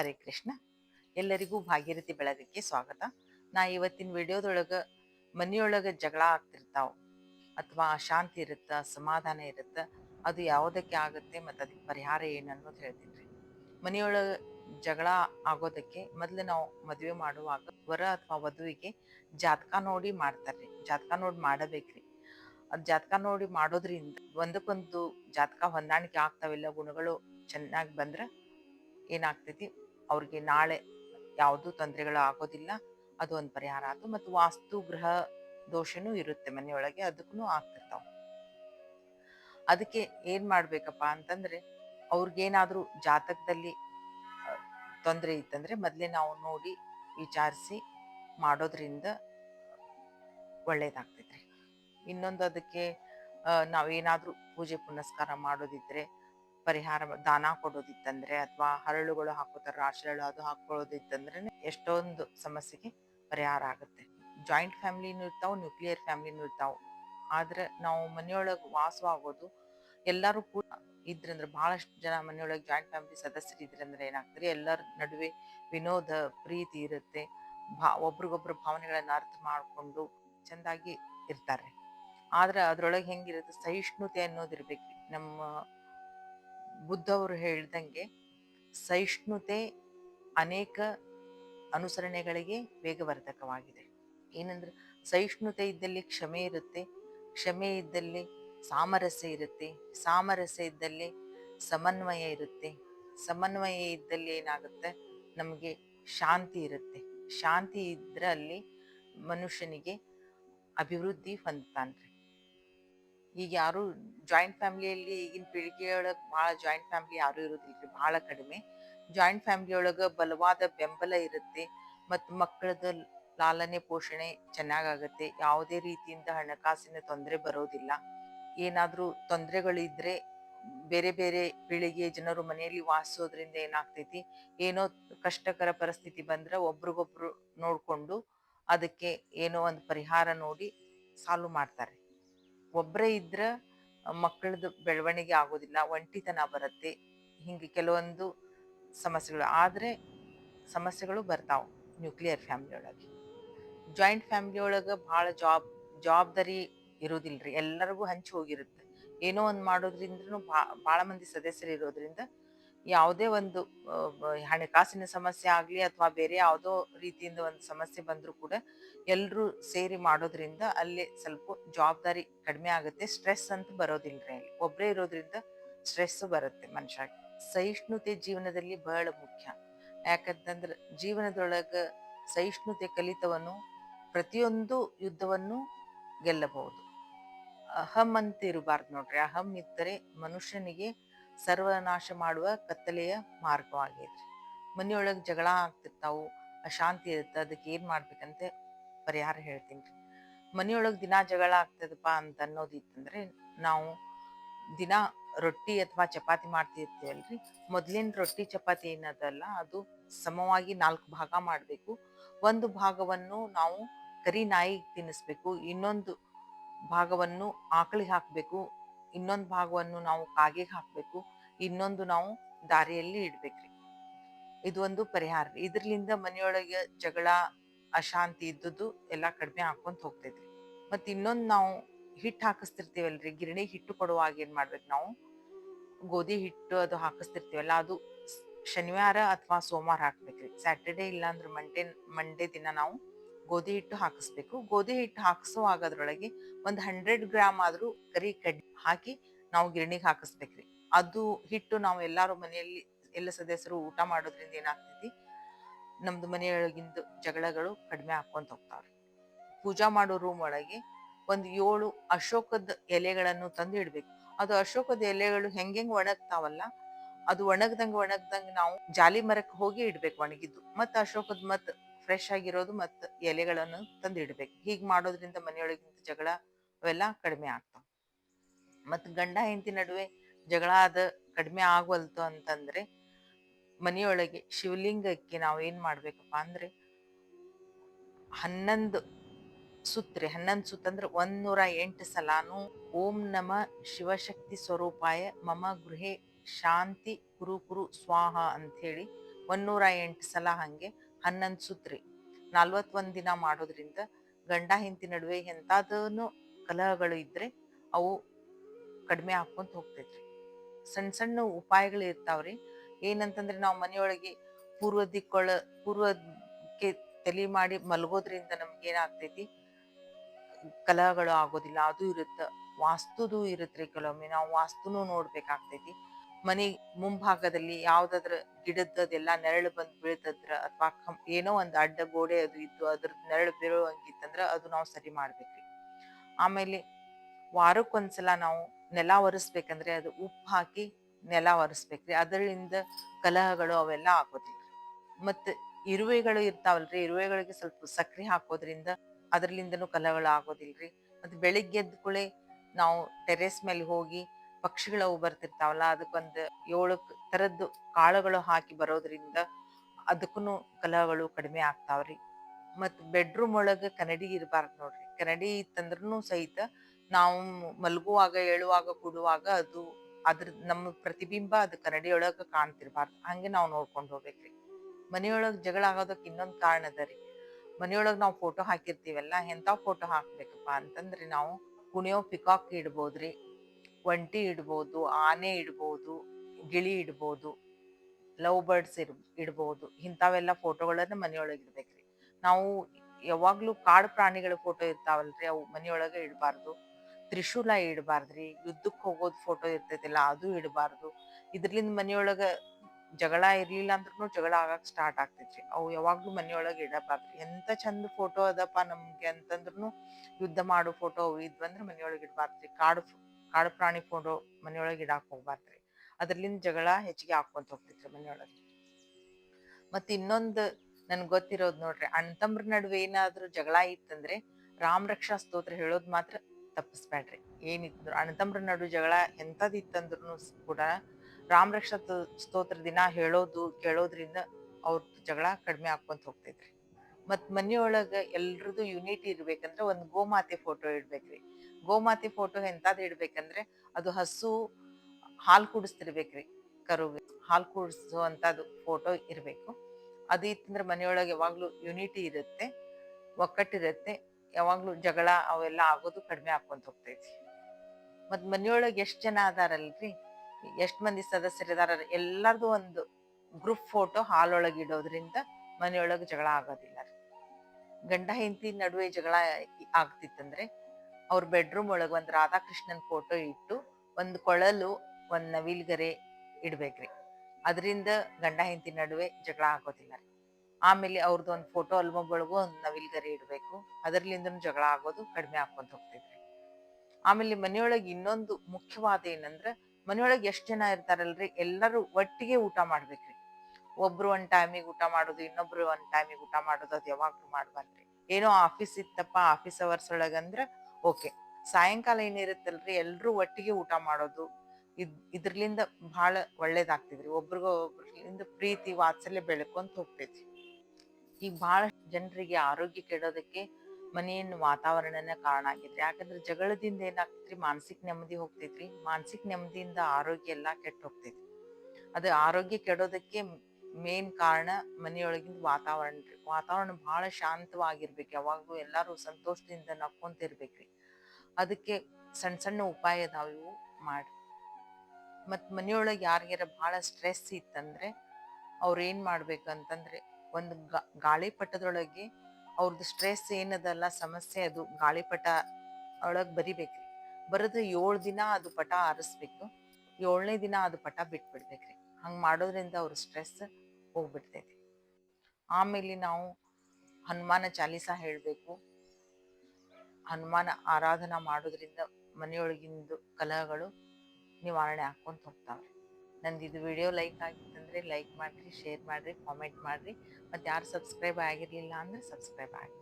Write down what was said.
ಹರೇ ಕೃಷ್ಣ. ಎಲ್ಲರಿಗೂ ಭಾಗೀರಥಿ ಬೆಳಗಕ್ಕೆ ಸ್ವಾಗತ. ನಾ ಇವತ್ತಿನ ವಿಡಿಯೋದೊಳಗೆ ಮನೆಯೊಳಗೆ ಜಗಳ ಆಗ್ತಿರ್ತಾವ. ಅಥವಾ ಅಶಾಂತಿ ಇರುತ್ತ, ಸಮಾಧಾನ ಇರುತ್ತ, ಅದು ಯಾವುದಕ್ಕೆ ಆಗುತ್ತೆ ಮತ್ತು ಅದಕ್ಕೆ ಪರಿಹಾರ ಏನು ಅನ್ನೋದು ಹೇಳ್ತೀನಿ ರೀ. ಮನೆಯೊಳಗೆ ಜಗಳ ಆಗೋದಕ್ಕೆ ಮೊದಲು ನಾವು ಮದುವೆ ಮಾಡುವಾಗ ವರ ಅಥವಾ ವಧುವಿಗೆ ಜಾತಕ ನೋಡಿ ಮಾಡ್ತಾರೆ ರೀ. ಜಾತಕ ನೋಡಿ ಮಾಡಬೇಕ್ರಿ ಅದು ಜಾತಕ ನೋಡಿ ಮಾಡೋದ್ರಿಂದ ಒಂದಕ್ಕೊಂದು ಜಾತಕ ಹೊಂದಾಣಿಕೆ ಆಗ್ತಾವಿಲ್ಲ ಗುಣಗಳು ಚೆನ್ನಾಗಿ ಬಂದ್ರೆ ಏನಾಗ್ತೈತಿ? ಅವ್ರಿಗೆ ನಾಳೆ ಯಾವುದೂ ತೊಂದರೆಗಳು ಆಗೋದಿಲ್ಲ. ಅದು ಒಂದು ಪರಿಹಾರ ಆಯ್ತು ಮತ್ತು ವಾಸ್ತು ಗೃಹ ದೋಷನೂ ಇರುತ್ತೆ ಮನೆಯೊಳಗೆ. ಅದಕ್ಕೂ ಆಗ್ತಿರ್ತಾವೆ. ಅದಕ್ಕೆ ಏನು ಮಾಡಬೇಕಪ್ಪ ಅಂತಂದರೆ, ಅವ್ರಿಗೇನಾದರೂ ಜಾತಕದಲ್ಲಿ ತೊಂದರೆ ಇತ್ತಂದರೆ ಮೊದಲೇ ನಾವು ನೋಡಿ ವಿಚಾರಿಸಿ ಮಾಡೋದ್ರಿಂದ ಒಳ್ಳೇದಾಗ್ತೈತ್ರಿ. ಇನ್ನೊಂದು ಅದಕ್ಕೆ ನಾವೇನಾದರೂ ಪೂಜೆ ಪುನಸ್ಕಾರ ಮಾಡೋದಿದ್ರೆ ಪರಿಹಾರ ದಾನ ಕೊಡೋದಿತ್ತಂದ್ರೆ ಅಥವಾ ಹರಳುಗಳು ಹಾಕೋತಾರ, ರಾಶಿಗಳು ಅದು ಹಾಕೊಳ್ಳೋದಿತ್ತಂದ್ರೆ ಎಷ್ಟೊಂದು ಸಮಸ್ಯೆಗೆ ಪರಿಹಾರ ಆಗುತ್ತೆ. ಜಾಯಿಂಟ್ ಫ್ಯಾಮಿಲಿನೂ ಇರ್ತಾವ, ನ್ಯೂಕ್ಲಿಯರ್ ಫ್ಯಾಮಿಲಿನೂ ಇರ್ತಾವ. ಆದ್ರೆ ನಾವು ಮನೆಯೊಳಗೆ ವಾಸವಾಗೋದು ಎಲ್ಲರೂ ಕೂಡ ಇದ್ರಂದ್ರೆ ಬಹಳಷ್ಟು ಜನ ಮನೆಯೊಳಗೆ ಜಾಯಿಂಟ್ ಫ್ಯಾಮಿಲಿ ಸದಸ್ಯರು ಇದ್ರಂದ್ರೆ ಏನಾಗ್ತದೆ, ಎಲ್ಲರ ನಡುವೆ ವಿನೋದ, ಪ್ರೀತಿ ಇರುತ್ತೆ. ಭಾ, ಒಬ್ರಿಗೊಬ್ರ ಭಾವನೆಗಳನ್ನ ಅರ್ಥ ಮಾಡಿಕೊಂಡು ಚೆಂದಾಗಿ ಇರ್ತಾರೆ. ಆದ್ರೆ ಅದ್ರೊಳಗೆ ಹೆಂಗಿರುತ್ತೆ, ಸಹಿಷ್ಣುತೆ ಅನ್ನೋದಿರ್ಬೇಕು. ಇರ್ಬೇಕ್ರಿ ನಮ್ಮ ಬುದ್ಧವರು ಹೇಳ್ದಂಗೆ ಸಹಿಷ್ಣುತೆ ಅನೇಕ ಅನುಸರಣೆಗಳಿಗೆ ವೇಗವರ್ಧಕವಾಗಿದೆ. ಏನಂದ್ರೆ ಸಹಿಷ್ಣುತೆ ಇದ್ದಲ್ಲಿ ಕ್ಷಮೆ ಇರುತ್ತೆ, ಕ್ಷಮೆ ಇದ್ದಲ್ಲಿ ಸಾಮರಸ್ಯ ಇರುತ್ತೆ, ಸಾಮರಸ್ಯ ಇದ್ದಲ್ಲಿ ಸಮನ್ವಯ ಇರುತ್ತೆ, ಸಮನ್ವಯ ಇದ್ದಲ್ಲಿ ಏನಾಗುತ್ತೆ? ನಮಗೆ ಶಾಂತಿ ಇರುತ್ತೆ. ಶಾಂತಿ ಇದ್ರಲ್ಲಿ ಮನುಷ್ಯನಿಗೆ ಅಭಿವೃದ್ಧಿ ಹೊಂದ್ತಾನ್ರಿ. ಈಗ ಯಾರು ಜಾಯಿಂಟ್ ಫ್ಯಾಮಿಲಿಯಲ್ಲಿ ಈಗಿನ ಪೀಳಿಗೆಯೊಳಗೆ ಭಾಳ ಜಾಯಿಂಟ್ ಫ್ಯಾಮಿಲಿ ಯಾರು ಇರೋದಿಲ್ಲ ಭಾಳ ಕಡಿಮೆ. ಜಾಯಿಂಟ್ ಫ್ಯಾಮಿಲಿ ಒಳಗ ಬಲವಾದ ಬೆಂಬಲ ಇರುತ್ತೆ ಮತ್ತು ಮಕ್ಕಳದ ಲಾಲನೆ ಪೋಷಣೆ ಚೆನ್ನಾಗಾಗತ್ತೆ ಯಾವುದೇ ರೀತಿಯಿಂದ ಹಣಕಾಸಿನ ತೊಂದರೆ ಬರೋದಿಲ್ಲ. ಏನಾದರೂ ತೊಂದರೆಗಳಿದ್ರೆ ಬೇರೆ ಬೇರೆ ಪೀಳಿಗೆಯ ಜನರು ಮನೆಯಲ್ಲಿ ವಾಸಿಸೋದ್ರಿಂದ ಏನಾಗ್ತೈತಿ, ಏನೋ ಕಷ್ಟಕರ ಪರಿಸ್ಥಿತಿ ಬಂದ್ರೆ ಒಬ್ರಿಗೊಬ್ರು ನೋಡಿಕೊಂಡು ಅದಕ್ಕೆ ಏನೋ ಒಂದು ಪರಿಹಾರ ನೋಡಿ ಸಾಲ್ವ್ ಮಾಡ್ತಾರೆ. ಒಬ್ಬರೇ ಇದ್ರೆ ಮಕ್ಕಳದ ಬೆಳವಣಿಗೆ ಆಗೋದಿಲ್ಲ, ಒಂಟಿತನ ಬರುತ್ತೆ. ಹಿಂಗೆ ಕೆಲವೊಂದು ಸಮಸ್ಯೆಗಳು. ಆದರೆ ಸಮಸ್ಯೆಗಳು ಬರ್ತಾವೆ ನ್ಯೂಕ್ಲಿಯರ್ ಫ್ಯಾಮಿಲಿ ಒಳಗೆ ಜಾಯಿಂಟ್ ಫ್ಯಾಮಿಲಿ ಒಳಗೆ ಭಾಳ ಜಾಬ್, ಜವಾಬ್ದಾರಿ ಇರೋದಿಲ್ರಿ. ಎಲ್ಲರಿಗೂ ಹಂಚಿ ಹೋಗಿರುತ್ತೆ. ಏನೋ ಒಂದು ಮಾಡೋದ್ರಿಂದ ಭಾಳ ಮಂದಿ ಸದಸ್ಯರು ಇರೋದ್ರಿಂದ ಯಾವುದೇ ಒಂದು ಹಣಕಾಸಿನ ಸಮಸ್ಯೆ ಆಗಲಿ ಅಥವಾ ಬೇರೆ ಯಾವುದೋ ರೀತಿಯಿಂದ ಒಂದು ಸಮಸ್ಯೆ ಬಂದರೂ ಕೂಡ ಎಲ್ಲರೂ ಸೇರಿ ಮಾಡೋದ್ರಿಂದ ಅಲ್ಲಿ ಸ್ವಲ್ಪ ಜವಾಬ್ದಾರಿ ಕಡಿಮೆ ಆಗುತ್ತೆ. ಸ್ಟ್ರೆಸ್ ಅಂತ ಬರೋದಿಲ್ರಿ ಅಲ್ಲಿ. ಒಬ್ಬರೇ ಇರೋದ್ರಿಂದ ಸ್ಟ್ರೆಸ್ ಬರುತ್ತೆ ಮನುಷ್ಯ ಸಹಿಷ್ಣುತೆ ಜೀವನದಲ್ಲಿ ಬಹಳ ಮುಖ್ಯ. ಯಾಕಂತಂದ್ರೆ ಜೀವನದೊಳಗೆ ಸಹಿಷ್ಣುತೆ ಕಲಿತವನು ಪ್ರತಿಯೊಂದು ಯುದ್ಧವನ್ನು ಗೆಲ್ಲಬಹುದು. ಅಹಂ ಅಂತ ಇರಬಾರ್ದು ನೋಡ್ರಿ. ಅಹಂ ಇದ್ದರೆ ಮನುಷ್ಯನಿಗೆ ಸರ್ವನಾಶ ಮಾಡುವ ಕತ್ತಲೆಯ ಮಾರ್ಗವಾಗೈತ್ರಿ ಮನೆಯೊಳಗೆ ಜಗಳ ಆಗ್ತಿರ್ತಾವು, ಅಶಾಂತಿ ಇರುತ್ತೆ, ಅದಕ್ಕೆ ಏನು ಮಾಡ್ಬೇಕಂತ ಪರಿಹಾರ ಹೇಳ್ತೀನಿ ರೀ. ಮನೆಯೊಳಗೆ ದಿನ ಜಗಳ ಆಗ್ತದಪ್ಪ ಅಂತ ಅನ್ನೋದಿತ್ತಂದ್ರೆ, ನಾವು ದಿನ ರೊಟ್ಟಿ ಅಥವಾ ಚಪಾತಿ ಮಾಡ್ತಿರ್ತೀವಲ್ರಿ. ಮೊದಲಿನ ರೊಟ್ಟಿ, ಚಪಾತಿ ಏನದಲ್ಲ, ಅದು ಸಮವಾಗಿ ನಾಲ್ಕು ಭಾಗ ಮಾಡಬೇಕು. ಒಂದು ಭಾಗವನ್ನು ನಾವು ಕರಿ ನಾಯಿಗೆ ತಿನ್ನಿಸ್ಬೇಕು, ಇನ್ನೊಂದು ಭಾಗವನ್ನು ಆಕಳಿಗೆ ಹಾಕಬೇಕು ಇನ್ನೊಂದು ಭಾಗವನ್ನು ನಾವು ಕಾಗೆಗೆ ಹಾಕಬೇಕು, ಇನ್ನೊಂದು ನಾವು ದಾರಿಯಲ್ಲಿ ಇಡಬೇಕ್ರಿ. ಇದು ಒಂದು ಪರಿಹಾರ. ಇದರಿಂದ ಮನೆಯೊಳಗೆ ಜಗಳ, ಅಶಾಂತಿ ಇದ್ದದ್ದು ಎಲ್ಲ ಕಡಿಮೆ ಹಾಕೊಂತ ಹೋಗ್ತೈತ್ರಿ. ಮತ್ತೆ ಇನ್ನೊಂದು ನಾವು ಹಿಟ್ಟು ಹಾಕಿಸ್ತಿರ್ತೀವಲ್ರಿ, ಗಿರಣಿ ಹಿಟ್ಟು ಕೊಡುವಾಗ ಏನು ಮಾಡ್ಬೇಕು ನಾವು? ಗೋಧಿ ಹಿಟ್ಟು ಅದು ಹಾಕಿಸ್ತಿರ್ತೀವಲ್ಲ, ಅದು ಶನಿವಾರ ಅಥವಾ ಸೋಮವಾರ ಹಾಕ್ಬೇಕ್ರಿ. ಸ್ಯಾಟರ್ಡೆ ಇಲ್ಲಾಂದ್ರೆ ಮಂಡೇ ಮಂಡೇ ದಿನ ನಾವು ಗೋಧಿ ಹಿಟ್ಟು ಹಾಕಿಸ್ಬೇಕು. ಗೋಧಿ ಹಿಟ್ಟು ಹಾಕಿಸುವಾಗ ಅದ್ರೊಳಗೆ ಒಂದು ಹಂಡ್ರೆಡ್ ಗ್ರಾಮ್ ಆದ್ರೂ ಕರಿ ಕಡ್ಡಿ ಹಾಕಿ ನಾವು ಗಿರಣಿಗೆ ಹಾಕಿಸ್ಬೇಕ್ರಿ. ಅದು ಹಿಟ್ಟು ನಾವು ಎಲ್ಲಾರು ಮನೆಯಲ್ಲಿ ಎಲ್ಲ ಸದಸ್ಯರು ಊಟ ಮಾಡೋದ್ರಿಂದ ಏನಾಗ್ತೈತಿ? ನಮ್ದು ಮನೆಯೊಳಗಿಂದ ಜಗಳಗಳು ಕಡಿಮೆ ಹಾಕೊಂತ ಹೋಗ್ತಾವ್ರಿ. ಪೂಜಾ ಮಾಡೋ ರೂಮ್ ಒಳಗೆ ಒಂದು ಏಳು ಅಶೋಕದ ಎಲೆಗಳನ್ನು ತಂದು ಇಡ್ಬೇಕು. ಅದು ಅಶೋಕದ ಎಲೆಗಳು ಹೆಂಗೆಂಗ್ ಒಣಗ್ತಾವಲ್ಲ, ಅದು ಒಣಗ್ದಂಗ ಒಣಗ್ದಂಗ ನಾವು ಜಾಲಿ ಮರಕ್ಕೆ ಹೋಗಿ ಇಡ್ಬೇಕು ಒಣಗಿದ್ದು. ಮತ್ತ ಅಶೋಕದ ಮತ್ ಫ್ರೆಶ್ ಆಗಿರೋದು ಮತ್ತು ಎಲೆಗಳನ್ನು ತಂದು ಹೀಗೆ ಮಾಡೋದ್ರಿಂದ ಮನೆಯೊಳಗಿನ ಜಗಳ ಅವೆಲ್ಲ ಕಡಿಮೆ ಆಗ್ತಾವ. ಮತ್ತು ಗಂಡ ಹೆಂಡತಿ ನಡುವೆ ಜಗಳ ಅದ ಕಡಿಮೆ ಆಗವಲ್ತು ಅಂತಂದ್ರೆ ಮನೆಯೊಳಗೆ ಶಿವಲಿಂಗಕ್ಕೆ ನಾವು ಏನು ಮಾಡಬೇಕಪ್ಪ ಅಂದ್ರೆ ಹನ್ನೊಂದು ಸುತ್ರಿ ಹನ್ನೊಂದು ಸುತ್ತ ಅಂದ್ರೆ ಒಂದೂರ ಎಂಟು ಸಲಾನು ಓಂ ನಮ ಶಿವಶಕ್ತಿ ಸ್ವರೂಪಾಯ ಮಮ ಗೃಹೇ ಶಾಂತಿ ಕುರು ಕುರು ಸ್ವಾಹ ಅಂತ ಹೇಳಿ ಒಂದೂರ ಎಂಟು ಸಲ ಹಂಗೆ ಹನ್ನೊಂದು ಸುತ್ರಿ. ನಲ್ವತ್ತೊಂದು ದಿನ ಮಾಡೋದ್ರಿಂದ ಗಂಡ ಹೆಂಡತಿ ನಡುವೆ ಎಂತಾದನು ಕಲಹಗಳು ಇದ್ರೆ ಅವು ಕಡಿಮೆ ಹಾಕೊಂತ ಹೋಗ್ತೈತ್ರಿ. ಸಣ್ಣ ಸಣ್ಣ ಉಪಾಯಗಳು ಇರ್ತಾವ್ರಿ. ಏನಂತಂದ್ರೆ ನಾವು ಮನೆಯೊಳಗೆ ಪೂರ್ವ ದಿಕ್ಕೊಳ, ಪೂರ್ವಕ್ಕೆ ತಲೆ ಮಾಡಿ ಮಲಗೋದ್ರಿಂದ ನಮ್ಗೆ ಏನಾಗ್ತೈತಿ? ಕಲಹಗಳು ಆಗೋದಿಲ್ಲ. ಅದು ಇರುತ್ತೆ. ವಾಸ್ತುದು ಇರುತ್ತೆ ಕೆಲವೊಮ್ಮೆ. ನಾವು ವಾಸ್ತುನು ನೋಡ್ಬೇಕಾಗ್ತೈತಿ. ಮನೆ ಮುಂಭಾಗದಲ್ಲಿ ಯಾವ್ದಾದ್ರ ಗಿಡದ್ದೆಲ್ಲ ನೆರಳು ಬಂದು ಬೀಳ್ತದ್ರ ಅಥವಾ ಏನೋ ಒಂದು ಅಡ್ಡ ಗೋಡೆ ಅದು ಇದ್ದು ಅದ್ರ ನೆರಳು ಬೀಳುವಂಗಿತ್ತಂದ್ರ ಅದು ನಾವು ಸರಿ ಮಾಡ್ಬೇಕ್ರಿ. ಆಮೇಲೆ ವಾರಕ್ಕೊಂದ್ಸಲ ನಾವು ನೆಲ ಒರೆಸ್ಬೇಕಂದ್ರೆ ಅದು ಉಪ್ಪು ಹಾಕಿ ನೆಲ ಒರೆಸ್ಬೇಕ್ರಿ. ಅದರಿಂದ ಕಲಹಗಳು ಅವೆಲ್ಲ ಆಗೋದಿಲ್ಲ. ಮತ್ತೆ ಇರುವೆಗಳು ಇರ್ತಾವಲ್ರಿ, ಇರುವೆಗಳಿಗೆ ಸ್ವಲ್ಪ ಸಕ್ರಿ ಹಾಕೋದ್ರಿಂದ ಅದ್ರಲಿಂದನೂ ಕಲಹಗಳು ಆಗೋದಿಲ್ರಿ. ಮತ್ತೆ ಬೆಳಿಗ್ಗೆ ಎದ್ದ ಕೂಳೆ ನಾವು ಟೆರೆಸ್ ಮೇಲೆ ಹೋಗಿ ಪಕ್ಷಿಗಳವು ಬರ್ತಿರ್ತಾವಲ್ಲ, ಅದಕ್ಕೊಂದು ಏಳು ತರದ್ದು ಕಾಳುಗಳು ಹಾಕಿ ಬರೋದ್ರಿಂದ ಅದಕ್ಕೂ ಕಲಹಗಳು ಕಡಿಮೆ ಆಗ್ತಾವ್ರಿ. ಮತ್ ಬೆಡ್ರೂಮ್ ಒಳಗ ಕನ್ನಡಿ ಇರಬಾರ್ದು ನೋಡ್ರಿ. ಕನ್ನಡಿ ಇತ್ತಂದ್ರೂ ಸಹಿತ ನಾವು ಮಲಗುವಾಗ, ಏಳುವಾಗ, ಕೂಡುವಾಗ ಅದು ಅದ್ರ ನಮ್ಮ ಪ್ರತಿಬಿಂಬ ಅದು ಕನ್ನಡಿ ಒಳಗ ಕಾಣ್ತಿರ್ಬಾರ್ದು. ಹಂಗೆ ನಾವು ನೋಡ್ಕೊಂಡು ಹೋಗ್ಬೇಕ್ರಿ. ಮನೆಯೊಳಗೆ ಜಗಳ ಆಗೋದಕ್ಕೆ ಇನ್ನೊಂದು ಕಾರಣ ಅದ ರೀ. ಮನೆಯೊಳಗೆ ನಾವು ಫೋಟೋ ಹಾಕಿರ್ತೀವಲ್ಲ ಎಂತ ಫೋಟೋ ಹಾಕ್ಬೇಕಪ್ಪ ಅಂತಂದ್ರೆ ನಾವು ಕುಣಿಯೋ ಪಿಕಾಕ್ ಇಡ್ಬೋದ್ರಿ. ಒಂಟಿ ಇಡ್ಬೋದು, ಆನೆ ಇಡ್ಬೋದು, ಗಿಳಿ ಇಡ್ಬೋದು, ಲವ್ ಬರ್ಡ್ಸ್ ಇರ್, ಇಡ್ಬೋದು, ಇಂಥವೆಲ್ಲ ಫೋಟೋಗಳನ್ನ ಮನೆಯೊಳಗೆ ಇಡ್ಬೇಕ್ರಿ. ನಾವು ಯಾವಾಗಲೂ ಕಾಡು ಪ್ರಾಣಿಗಳ ಫೋಟೋ ಇರ್ತಾವಲ್ರಿ, ಅವು ಮನೆಯೊಳಗೆ ಇಡಬಾರ್ದು. ತ್ರಿಶೂಲ ಇಡಬಾರ್ದ್ರಿ, ಯುದ್ಧಕ್ಕೆ ಹೋಗೋದು ಫೋಟೋ ಇರ್ತೈತಿಲ್ಲ, ಅದು ಇಡಬಾರ್ದು. ಇದ್ರಲಿಂದ ಮನೆಯೊಳಗೆ ಜಗಳ ಇರ್ಲಿಲ್ಲ ಅಂದ್ರೂ ಜಗಳ ಆಗಕ್ಕೆ ಸ್ಟಾರ್ಟ್ ಆಗ್ತೈತ್ರಿ. ಅವು ಯಾವಾಗ್ಲೂ ಮನೆಯೊಳಗೆ ಇಡಬಾರ್ದ್ರಿ. ಎಂತ ಚಂದ ಫೋಟೋ ಅದಪ್ಪ ನಮ್ಗೆ ಅಂತಂದ್ರೂ ಯುದ್ಧ ಮಾಡೋ ಫೋಟೋ ಅವು ಇದ್ವಂದ್ರೆ ಮನೆಯೊಳಗೆ ಇಡಬಾರ್ದ್ರಿ. ಕಾಡು ಕಾಡು ಪ್ರಾಣಿ ಫೋಟೋ ಮನೆಯೊಳಗೆ ಇಡಾಕ್ ಹೋಗ್ಬಾರ್ದ್ರಿ ಅದ್ರಲಿಂದ ಜಗಳ ಹೆಚ್ಚಿಗೆ ಹಾಕೊಂತ ಹೋಗ್ತೈತ್ರಿ ಮನೆಯೊಳಗೆ. ಮತ್ ಇನ್ನೊಂದು ನನ್ಗ್ ಗೊತ್ತಿರೋದ್ ನೋಡ್ರಿ ಅಣ್ತಂಬ್ರ ನಡುವೆ ಏನಾದ್ರೂ ಜಗಳ ಇತ್ತಂದ್ರೆ ರಾಮ್ ರಕ್ಷಾ ಸ್ತೋತ್ರ ಹೇಳೋದ್ ಮಾತ್ರ ತಪ್ಪಿಸ್ಬೇಡ್ರಿ ಏನಿತ್ತು ಅಣ್ತಂಬ್ರ ನಡು ಜಗಳ ಎಂತದ್ ಇತ್ತಂದ್ರೂ ಕೂಡ ರಾಮರಕ್ಷಾ ಸ್ತೋತ್ರ ದಿನ ಹೇಳೋದು ಕೇಳೋದ್ರಿಂದ ಅವ್ರ ಜಗಳ ಕಡಿಮೆ ಆಕ್ಕೊಂತ ಹೋಗ್ತೈತ್ರಿ. ಮತ್ ಮನೆಯೊಳಗ ಎಲ್ರದು ಯುನಿಟಿ ಇರ್ಬೇಕಂದ್ರ ಒಂದ್ ಗೋಮಾತೆ ಫೋಟೋ ಇಡ್ಬೇಕ್ರಿ. ಗೋಮಾತೆ ಫೋಟೋ ಎಂತಾದ್ ಇಡ್ಬೇಕಂದ್ರೆ ಅದು ಹಸು, ಹಾಲು ಕುಡಿಸ್ತಿರ್ಬೇಕ್ರಿ ಕರುಗೆ ಹಾಲು ಕುಡಿಸುವಂತದ್ದು ಫೋಟೋ ಇರಬೇಕು. ಅದು ಇತ್ತಂದ್ರೆ ಮನೆಯೊಳಗೆ ಯಾವಾಗ್ಲೂ ಯುನಿಟಿ ಇರುತ್ತೆ, ಒಕ್ಕಟ್ಟಿರುತ್ತೆ. ಯಾವಾಗ್ಲೂ ಜಗಳ ಅವೆಲ್ಲ ಆಗೋದು ಕಡಿಮೆ ಆಕೊಂತ ಹೋಗ್ತೈತಿ. ಮತ್ ಮನೆಯೊಳಗೆ ಎಷ್ಟು ಜನ ಅದಾರಲ್ರಿ? ಎಷ್ಟು ಮಂದಿ ಸದಸ್ಯರಿದಾರ ಎಲ್ಲರದು ಒಂದು ಗ್ರೂಪ್ ಫೋಟೋ ಹಾಲೊಳಗೆ ಇಡೋದ್ರಿಂದ ಮನೆಯೊಳಗೆ ಜಗಳ ಆಗೋದಿಲ್ಲ ಗಂಡ ಹೆಂಡತಿ ನಡುವೆ ಜಗಳ ಆಗ್ತಿತ್ತಂದ್ರೆ ಅವ್ರ ಬೆಡ್ರೂಮ್ ಒಳಗೆ ಒಂದು ರಾಧಾಕೃಷ್ಣನ್ ಫೋಟೋ ಇಟ್ಟು ಒಂದು ಕೊಳಲು, ಒಂದ್ ನವಿಲ್ಗರೆ ಇಡ್ಬೇಕ್ರಿ. ಅದರಿಂದ ಗಂಡ ಹೆಂಡತಿ ನಡುವೆ ಜಗಳ ಆಗೋದಿಲ್ಲ ರೀ. ಆಮೇಲೆ ಅವ್ರದ್ದು ಒಂದು ಫೋಟೋ ಆಲ್ಬಮ್ ಒಳಗೂ ಒಂದು ನವಿಲ್ಗರೆ ಇಡಬೇಕು. ಅದರಲ್ಲಿಂದ ಜಗಳ ಆಗೋದು ಕಡಿಮೆ ಆಕೊಂತ ಹೋಗ್ತಿದ್ರಿ ಆಮೇಲೆ ಮನೆಯೊಳಗೆ ಇನ್ನೊಂದು ಮುಖ್ಯವಾದ ಏನಂದ್ರ, ಮನೆಯೊಳಗೆ ಎಷ್ಟು ಜನ ಇರ್ತಾರಲ್ರಿ, ಎಲ್ಲರೂ ಒಟ್ಟಿಗೆ ಊಟ ಮಾಡ್ಬೇಕ್ರಿ. ಒಬ್ರು ಒಂದ್ ಟೈಮಿಗೆ ಊಟ ಮಾಡೋದು, ಇನ್ನೊಬ್ರು ಒಂದ್ ಟೈಮಿಗೆ ಊಟ ಮಾಡೋದು, ಅದು ಯಾವಾಗ್ಲೂ ಮಾಡ್ಬಾರ್ದ್ರಿ ಏನೋ ಆಫೀಸ್ ಇತ್ತಪ್ಪ ಆಫೀಸ್ ಅವರ್ಸ್ ಒಳಗಂದ್ರ ಓಕೆ. ಸಾಯಂಕಾಲ ಏನಿರುತ್ತಲ್ರಿ? ಎಲ್ಲರೂ ಒಟ್ಟಿಗೆ ಊಟ ಮಾಡೋದು. ಇದ್, ಇದ್ರಲಿಂದ ಬಹಳ ಒಳ್ಳೇದಾಗ್ತಿದ್ರಿ. ಒಬ್ರಿಗೊಬ್ರಿಂದ ಪ್ರೀತಿ, ವಾತ್ಸಲ್ಯ ಬೆಳ್ಕೊಂತ ಹೋಗ್ತೈತಿ. ಈಗ ಬಹಳ ಜನರಿಗೆ ಆರೋಗ್ಯ ಕೆಡೋದಕ್ಕೆ ಮನೆಯನ್ನು ವಾತಾವರಣನ ಕಾರಣ ಆಗಿದ್ರಿ. ಯಾಕಂದ್ರೆ ಜಗಳದಿಂದ ಏನಾಗ್ತೈತ್ರಿ? ಮಾನಸಿಕ ನೆಮ್ಮದಿ ಹೋಗ್ತೈತ್ರಿ. ಮಾನಸಿಕ ನೆಮ್ಮದಿಯಿಂದ ಆರೋಗ್ಯ ಎಲ್ಲಾ ಕೆಟ್ಟ ಹೋಗ್ತೈತಿ ಅದು ಆರೋಗ್ಯ ಕೆಡೋದಕ್ಕೆ ಮೇನ್ ಕಾರಣ ಮನೆಯೊಳಗಿನ ವಾತಾವರಣ ರೀ. ವಾತಾವರಣ ಭಾಳ ಶಾಂತವಾಗಿರ್ಬೇಕು ಯಾವಾಗಲೂ ಎಲ್ಲರೂ ಸಂತೋಷದಿಂದ ನಕ್ಕೊಂತಿರ್ಬೇಕ್ರಿ ಅದಕ್ಕೆ ಸಣ್ಣ ಸಣ್ಣ ಉಪಾಯ ಅದಾವ ಇವು ಮಾಡ್ರಿ. ಮತ್ತು ಮನೆಯೊಳಗೆ ಯಾರಿಗಾರ ಭಾಳ ಸ್ಟ್ರೆಸ್ ಇತ್ತಂದ್ರೆ ಅವ್ರು ಏನು ಮಾಡ್ಬೇಕಂತಂದ್ರೆ ಒಂದು ಗಾಳಿಪಟದೊಳಗೆ ಅವ್ರದ್ದು ಸ್ಟ್ರೆಸ್ ಏನದಲ್ಲ ಸಮಸ್ಯೆ ಅದು ಗಾಳಿಪಟ ಒಳಗೆ ಬರಿಬೇಕ್ರಿ. ಬರೆದು ಏಳು ದಿನ ಅದು ಪಟ ಆರಿಸ್ಬೇಕು. ಏಳನೇ ದಿನ ಅದು ಪಟ ಬಿಟ್ಬಿಡ್ಬೇಕ್ರಿ. ಹಂಗೆ ಮಾಡೋದ್ರಿಂದ ಅವ್ರ ಸ್ಟ್ರೆಸ್ ಹೋಗ್ಬಿಡ್ತೈತಿ ಆಮೇಲೆ ನಾವು ಹನುಮಾನ ಚಾಲೀಸ ಹೇಳಬೇಕು. ಹನುಮಾನ ಆರಾಧನಾ ಮಾಡೋದ್ರಿಂದ ಮನೆಯೊಳಗಿಂದು ಕಲಹಗಳು ನಿವಾರಣೆ ಹಾಕ್ಕೊಂತ ಹೋಗ್ತಾವ್ರಿ. ನಂದು ಇದು ವಿಡಿಯೋ ಲೈಕ್ ಆಗಿತ್ತಂದರೆ ಲೈಕ್ ಮಾಡಿರಿ ಶೇರ್ ಮಾಡಿರಿ ಕಾಮೆಂಟ್ ಮಾಡಿರಿ. ಮತ್ತು ಯಾರು ಸಬ್ಸ್ಕ್ರೈಬ್ ಆಗಿರಲಿಲ್ಲ ಅಂದ್ರೆ ಸಬ್ಸ್ಕ್ರೈಬ್ ಆಗಿ